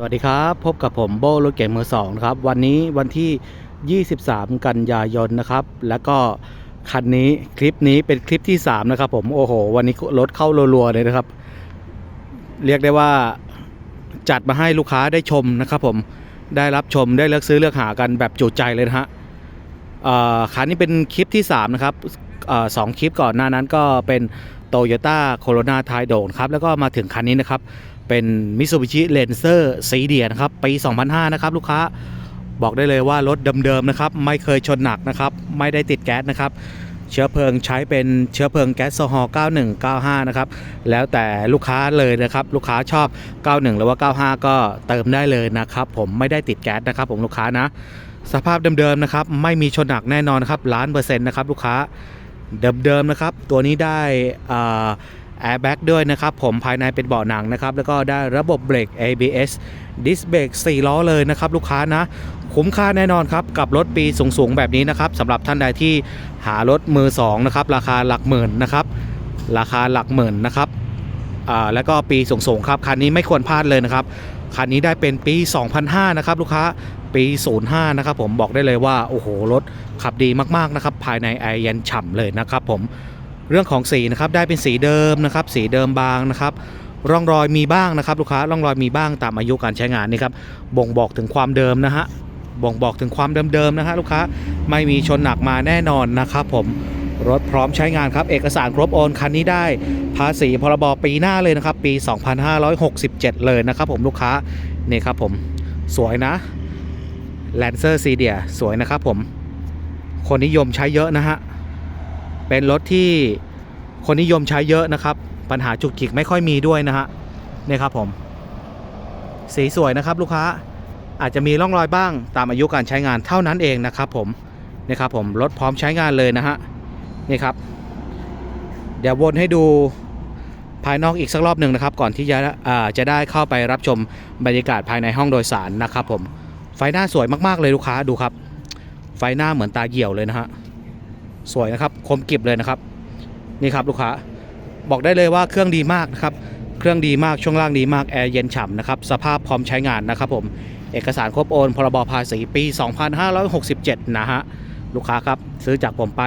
สวัสดีครับ พบกับผมโบรถเก๋งมือสองนะครับ วันนี้วันที่ 23 กันยายนนะครับ แล้วก็คันนี้คลิปนี้เป็นคลิปที่ 3 นะครับ ผมโอ้โห วันนี้รถเข้ารัวๆเลยนะครับ เรียกได้ว่าจัดมาให้ลูกค้าได้ชมนะครับ ผมได้รับชมได้เลือกซื้อเลือกหากันแบบจุใจเลยนะฮะคันนี้เป็นคลิปที่ 3 นะครับอสองคลิปก่อนหน้านั้นก็เป็นโตโยต้าโคโรนาไทโดนครับแล้วก็มาถึงคันนี้นะครับ เป็น Mitsubishi Lancer สีเดียนะครับ ปี 2005 นะครับ ลูกค้าบอกได้เลยว่ารถเดิมๆนะครับ ไม่เคยชนหนักนะครับ ไม่ได้ติดแก๊สนะครับ เชื้อเพลิงใช้เป็นเชื้อเพลิงแก๊สโซฮอล์91 95 นะครับ แล้วแต่ลูกค้าเลยนะครับ ลูกค้าชอบ 91 หรือว่า 95 ก็เติมได้เลยนะครับ ผมไม่ได้ติดแก๊สนะครับ ผมลูกค้านะ สภาพเดิมๆนะครับ ไม่มีชนหนักแน่นอนนครับล้านเปอร์เซ็นต์นะครับลูกค้าเดิมๆนะครับ ตัวนี้ได้อ่า แอร์แบ็กด้วยนะครับผมภายในเป็นเบาะหนังนะครับ แล้วก็ได้ระบบเบรก ABS ดิสเบรก4ล้อเลยนะครับลูกค้านะคุ้มค่าแน่นอนครับ กับรถปีสูงๆ แบบนี้นะครับสำหรับท่านใดที่หารถมือ2นะครับราคาหลักหมื่นนะครับราคาหลักหมื่นนะครับอ่าแล้วก็ปีสูงๆครับคันนี้ไม่ควรพลาดเลยนะครับคันนี้ได้เป็นปี 2005 นะครับลูกค้าปี 05 นะครับผมบอกได้เลยว่า โอ้โห รถขับดีมากๆนะครับภายในแอเย็นฉ่ำเลยนะครับผม เรื่องของสีนะครับได้เป็นสีเดิมนะครับ สีเดิมบางนะครับ ร่องรอยมีบ้างนะครับ ลูกค้าร่องรอยมีบ้างตามอายุการใช้งานนี่ครับบ่งบอกถึงความเดิมนะฮะบ่งบอกถึงความเดิมๆนะฮะลูกค้าไม่มีชนหนักมาแน่นอนนะครับ ผมรถพร้อมใช้งานครับ เอกสารครบโอนคันนี้ได้ภาษีพรบปีหน้าเลยนะครับ ปี 2567 เลยนะครับ ผมลูกค้านี่ครับผมสวยนะ Lancer c d ี a สวยนะครับผม คนนิยมใช้เยอะนะฮะ เป็นรถที่คนนิยมใช้เยอะนะครับ ปัญหาจุกจิกไม่ค่อยมีด้วยนะฮะนี่ครับผม สีสวยนะครับลูกค้าอาจจะมีร่องรอยบ้างตามอายุการใช้งานเท่านั้นเองนะครับผมนี่ครับผมรถพร้อมใช้งานเลยนะฮะนี่ครับ เดี๋ยววนให้ดูภายนอกอีกสักรอบหนึ่งนะครับ ก่อนที่จะจะได้เข้าไปรับชมบรรยากาศภายในห้องโดยสารนะครับผมไฟหน้าสวยมากๆเลยลูกค้าดูครับ ไฟหน้าเหมือนตาเหี่ยวเลยนะฮะ สวยนะครับคมกริบเลยนะครับนี่ครับลูกค้าบอกได้เลยว่าเครื่องดีมากนะครับเครื่องดีมากช่วงล่างดีมากแอร์เย็นฉ่ำนะครับสภาพพร้อมใช้งานนะครับผมเอกสารครบโอนพรบภาษีปี 2567 นะฮะลูกค้าครับซื้อจากผมไป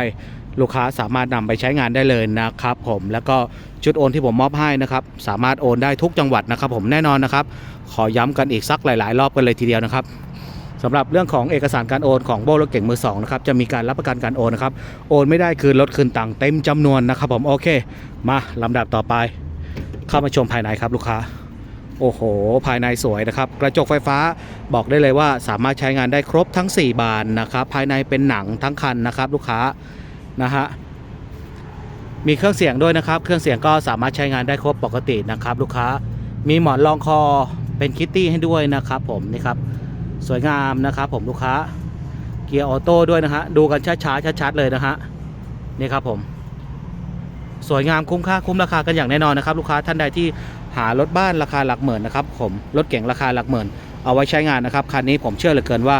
ลูกค้าสามารถนำไปใช้งานได้เลยนะครับผมแล้วก็ชุดโอนที่ผมมอบให้นะครับสามารถโอนได้ทุกจังหวัดนะครับ ผมแน่นอนนะครับ ขอย้ำกันอีกสักหลาย ๆ รอบกันเลยทีเดียวนะครับ สำหรับเรื่องของเอกสารการโอนของโบรถเก่งมือสองนะครับจะมีการรับประกันการโอนนะครับโอนไม่ได้คืนรถคืนตังค์เต็มจำนวนนะครับผมโอเค มาลำดับต่อไป เข้ามาชมภายในครับลูกค้า โอ้โห ภายในสวยนะครับ กระจกไฟฟ้าบอกได้เลยว่าสามารถใช้งานได้ครบทั้ง 4 บานนะครับภายในเป็นหนังทั้งคันนะครับ ลูกค้านะฮะมีเครื่องเสียงด้วยนะครับ เครื่องเสียงก็สามารถใช้งานได้ครบปกตินะครับ ลูกค้ามีหมอนรองคอเป็นคิตตี้ให้ด้วยนะครับ ผมนี่ครับ สวยงามนะครับผมลูกค้า เกียร์ออโต้ด้วยนะฮะดูกันช้าๆชัดๆเลยนะฮะนี่ครับผม สวยงามคุ้มค่าคุ้มราคากันอย่างแน่นอนนะครับ ลูกค้าท่านใดที่หารถบ้านราคาหลักหมื่นนะครับผมรถเก่งราคาหลักหมื่น เอาไว้ใช้งานนะครับคันนี้ผมเชื่อเหลือเกินว่า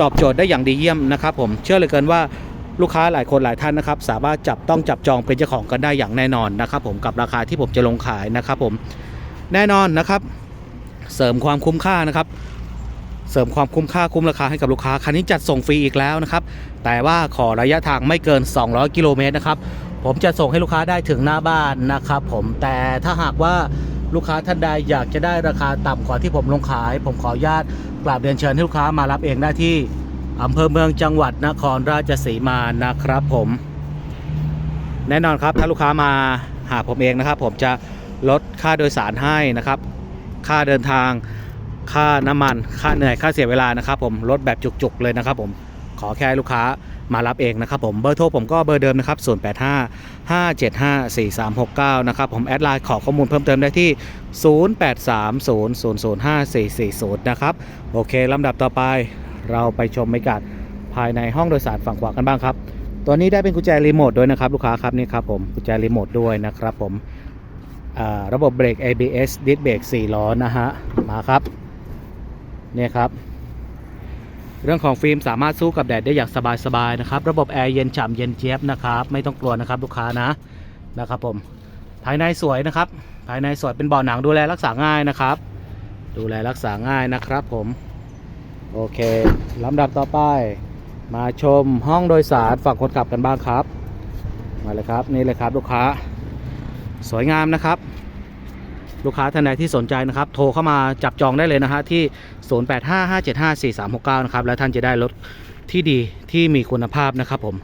ตอบโจทย์ได้อย่างดีเยี่ยมนะครับผมเชื่อเหลือเกินว่าลูกค้าหลายคนหลายท่านนะครับ สามารถจับต้องจับจองเป็นเจ้าของกันได้อย่างแน่นอนนะครับ ผมกับราคาที่ผมจะลงขายนะครับ ผมแน่นอนนะครับ เสริมความคุ้มค่านะครับ เสริมความคุ้มค่าคุ้มราคาให้กับลูกค้า คันนี้จัดส่งฟรีอีกแล้วนะครับ แต่ว่าขอระยะทางไม่เกิน 200 กิโลเมตรนะครับ ผมจะส่งให้ลูกค้าได้ถึงหน้าบ้านนะครับ ผมแต่ถ้าหากว่าลูกค้าท่านใดอยากจะได้ราคาต่ำกว่าที่ผมลงขาย ผมขออนุญาตกราบเรียนเชิญให้ลูกค้ามารับเองได้ที่อำเภอเมืองจังหวัดนครราชสีมานะครับผม แน่นอนครับถ้าลูกค้ามาหาผมเองนะครับ ผมจะลดค่าโดยสารให้นะครับ ค่าเดินทาง ค่าน้ำมันค่าเหนื่อยค่าเสียเวลานะครับผมลดแบบจุกๆเลยนะครับผมขอแค่ลูกค้ามารับเองนะครับผมเบอร์โทรผมก็เบอร์เดิมนะครับ 085 575 4369 นะครับผมแอดไลน์ขอข้อมูลเพิ่มเติมได้ที่ 0830005440 นะครับ โอเคลำดับต่อไปเราไปชมบรรยากาศภายในห้องโดยสารฝั่งขวากันบ้างครับ ตัวนี้ได้เป็นกุญแจรีโมทด้วยนะครับ ลูกค้าครับนี่ครับผมกุญแจรีโมทด้วยนะครับผมระบบเบรก ABS ดิสเบรก4ล้อนะฮะมาครับ เนี่ยครับ เรื่องของฟิล์มสามารถสู้กับแดดได้อย่างสบายๆนะครับ ระบบแอร์เย็นฉ่ำเย็นเจี๊ยบนะครับ ไม่ต้องกลัวนะครับลูกค้านะนะครับผม ภายในสวยนะครับ ภายในสวยเป็นเบาะหนังดูแลรักษาง่ายนะครับ ดูแลรักษาง่ายนะครับผม โอเคลำดับต่อไป มาชมห้องโดยสารฝั่งคนขับกันบ้างครับ มาเลยครับนี่เลยครับลูกค้า สวยงามนะครับ ลูกค้าท่านใดที่สนใจนะครับ โทรเข้ามาจับจองได้เลยนะฮะที่ 0855754369 นะครับ แล้วท่านจะได้รถที่ดีที่มีคุณภาพนะครับผม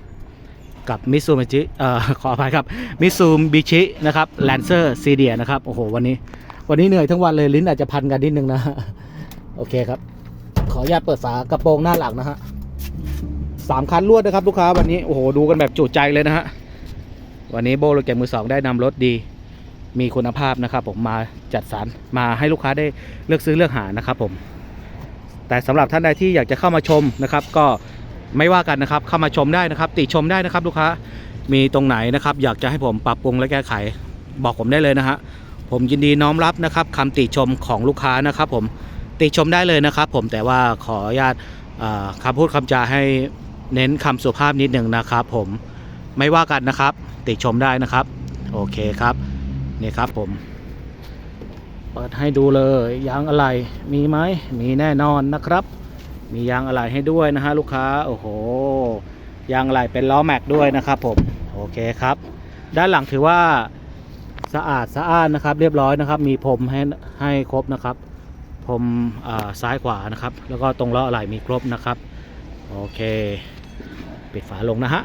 กับมิซูบิชิเอ่อขออภัยครับมิซูบิชินะครับแลนเซอร์ซีเดียนะครับ โอ้โห วันนี้ วันนี้เหนื่อยทั้งวันเลยลิ้นอาจจะพันกันนิดนึงนะ โอเคครับ ขออนุญาตเปิดฝากระโปรงหน้าหลังนะฮะสามคันรวดนะครับลูกค้าวันนี้ โอ้โห ดูกันแบบจุใจเลยนะฮะ วันนี้โบโลเกมมือสองได้นำรถดี มีคุณภาพนะครับ ผมมาจัดสรรมาให้ลูกค้าได้เลือกซื้อเลือกหานะครับผม แต่สำหรับท่านใดที่อยากจะเข้ามาชมนะครับ ก็ไม่ว่ากันนะครับ เข้ามาชมได้นะครับ ติชมได้นะครับ ลูกค้ามีตรงไหนนะครับ อยากจะให้ผมปรับปรุงและแก้ไข บอกผมได้เลยนะฮะผมยินดีน้อมรับนะครับคำติชมของลูกค้านะครับ ผมติชมได้เลยนะครับ ผมแต่ว่าขออนุญาตเอ่อคำพูดคำจาให้เน้นคำสุภาพนิดหนึ่งนะครับ ผมไม่ว่ากันนะครับ ติชมได้นะครับ โอเคครับ นี่ครับผม เปิดให้ดูเลยยางอะไรมีไหมมีแน่นอนนะครับ มียางอะไรให้ด้วยนะฮะลูกค้าโอ้โหยางอะไรเป็นล้อแม็กด้วยนะครับผมโอเคครับ ด้านหลังถือว่าสะอาดสะอ้านนะครับ เรียบร้อยนะครับ มีพรมให้ให้ครบนะครับพรมอ่าซ้ายขวานะครับ แล้วก็ตรงล้ออะไหล่มีครบนะครับโอเค ปิดฝาลงนะฮะ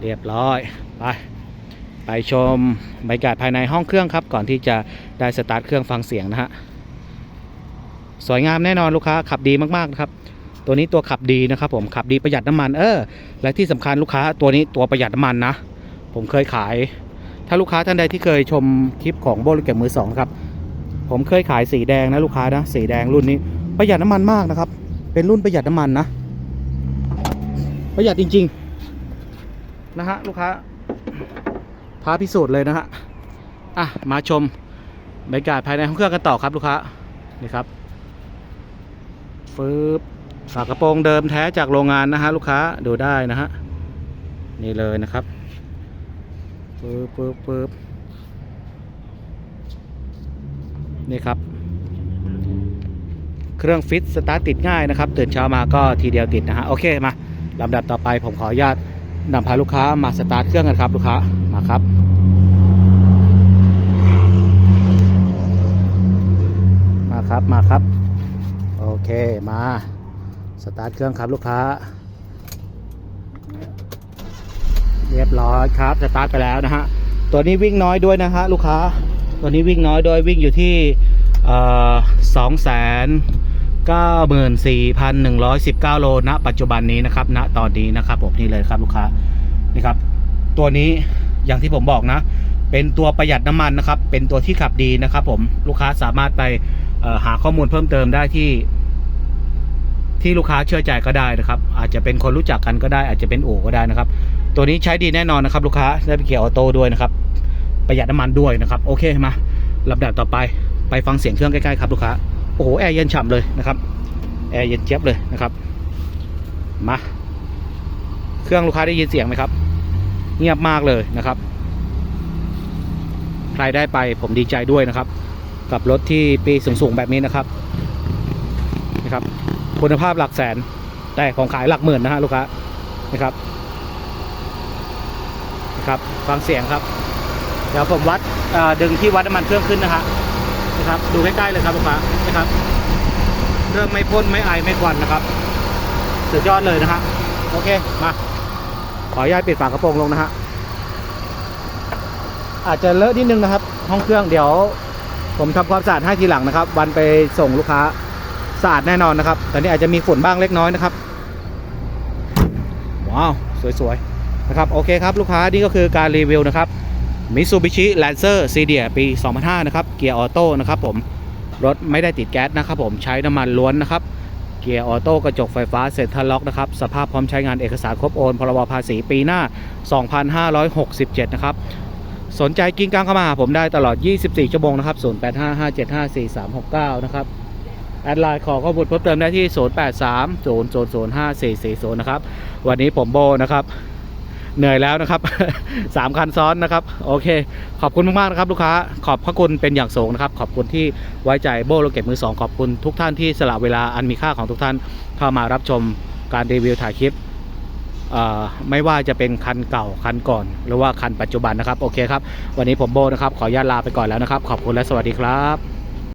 เรียบร้อยไป ไปชมบรรยากาศภายในห้องเครื่องครับ ก่อนที่จะได้สตาร์ทเครื่องฟังเสียงนะฮะสวยงามแน่นอนลูกค้าขับดีมากๆนะครับ ตัวนี้ตัวขับดีนะครับ ผมขับดีประหยัดน้ำมันเออและที่สำคัญลูกค้าตัวนี้ตัวประหยัดน้ำมันนะ ผมเคยขาย ถ้าลูกค้าท่านใดที่เคยชมคลิปของโบลิเก็บมือสองครับผมเคยขายสีแดงนะลูกค้านะสีแดงรุ่นนี้ประหยัดน้ำมันมากนะครับ เป็นรุ่นประหยัดน้ำมันนะ ประหยัดจริง ๆ นะฮะลูกค้า พาพิสูจน์เลยนะฮะอะมาชมบรรยากาศภายในห้องเครื่องกันต่อครับลูกค้านี่ครับฟืบฝากระโปรงเดิมแท้จากโรงงานนะฮะลูกค้าดูได้นะฮะนี่เลยนะครับฟืบฟืบฟืบนี่ครับ เครื่องฟิตสตาร์ทติดง่ายนะครับ ตื่นเช้ามาก็ทีเดียวติดนะฮะโอเคมาลำดับต่อไปผมขออนุญาต นำพาลูกค้ามาสตาร์ทเครื่องกันครับลูกค้ามาครับ มาครับมาครับ โอเคมาสตาร์ทเครื่องครับลูกค้า เรียบร้อยครับสตาร์ทไปแล้วนะฮะตัวนี้วิ่งน้อยด้วยนะฮะลูกค้า ตัวนี้วิ่งน้อยด้วยวิ่งอยู่ที่สองแสน เก้าหมื่นสี่พันหนึ่งร้อยสิบเก้าโลณปัจจุบันนี้นะครับณตอนนี้นะครับผมนี่เลยครับลูกค้านี่ครับ ตัวนี้อย่างที่ผมบอกนะ เป็นตัวประหยัดน้ำมันนะครับ เป็นตัวที่ขับดีนะครับ ผมลูกค้าสามารถไปหาข้อมูลเพิ่มเติมได้ที่ที่ลูกค้าเชื่อใจก็ได้นะครับ อาจจะเป็นคนรู้จักกันก็ได้ อาจจะเป็นโอก็ได้นะครับ ตัวนี้ใช้ดีแน่นอนนะครับ ลูกค้าได้ไปเกียร์ออโต้ด้วยนะครับ ประหยัดน้ำมันด้วยนะครับ โอเคมาลำดับต่อไปไปฟังเสียงเครื่องใกล้ๆครับลูกค้า โอ้โหแอร์เย็นฉ่ำเลยนะครับแอร์เย็นเจี๊ยบเลยนะครับมาเครื่องลูกค้าได้ยินเสียงไหมครับ เงียบมากเลยนะครับ ใครได้ไปผมดีใจด้วยนะครับ กับรถที่ปีสูงๆแบบนี้นะครับนะครับ คุณภาพหลักแสนแต่ของขายหลักหมื่นนะฮะลูกค้านะครับนะครับฟังเสียงครับ เดี๋ยวผมวัดดึงที่วัดน้ำมันเครื่องขึ้นนะฮะ นะครับดูใกล้ๆเลยครับลูกค้านะครับเรื่องไม่พ่นไม่ไอไม่ควันนะครับสุดยอดเลยนะฮะโอเคมาขออนุญาตปิดฝากระโปรงลงนะฮะอาจจะเลอะนิดนึงนะครับ ห้องเครื่องเดี๋ยว ผมทำความสะอาดให้ทีหลังนะครับ วันไปส่งลูกค้าสะอาดแน่นอนนะครับตอนนี้อาจจะมีฝุ่นบ้างเล็กน้อยนะครับว้าวสวยๆนะครับโอเคครับลูกค้านี่ก็คือการรีวิวนะครับ Mitsubishi Lancer c d ปี 2005 นะครับ เกียร์ออโต้นะครับผม รถไม่ได้ติดแก๊สนะครับผม ใช้น้ำมันล้วนนะครับ เกียร์ออโต้กระจกไฟฟ้าเซ็นทรัลล็อกนะครับ สภาพพร้อมใช้งานเอกสารครบโอน พรบภาษีปีหน้า 2567 นะครับ สนใจกิ้งก้างเข้ามาหาผมได้ตลอด 24 ชั่วโมงนะครับ 0855754369 นะครับแอดไลน์ขอข้อมูลเพิ่มเติมได้ที่ 0830005440 นะครับ วันนี้ผมโบนะครับ เหนื่อยแล้วนะครับสามคันซ้อนนะครับ โอเค ขอบคุณมากๆนะครับลูกค้า ขอบพระคุณเป็นอย่างสูงนะครับ ขอบคุณที่ไว้ใจโบโลเก็ตมือสองขอบคุณทุกท่านที่สละเวลาอันมีค่าของทุกท่านเข้ามารับชมการรีวิวถ่ายคลิปไม่ว่าจะเป็นคันเก่าคันก่อน หรือว่าคันปัจจุบันนะครับ โอเคครับ วันนี้ผมโบนะครับ ขออนุญาตลาไปก่อนแล้วนะครับ ขอบคุณและสวัสดีครับ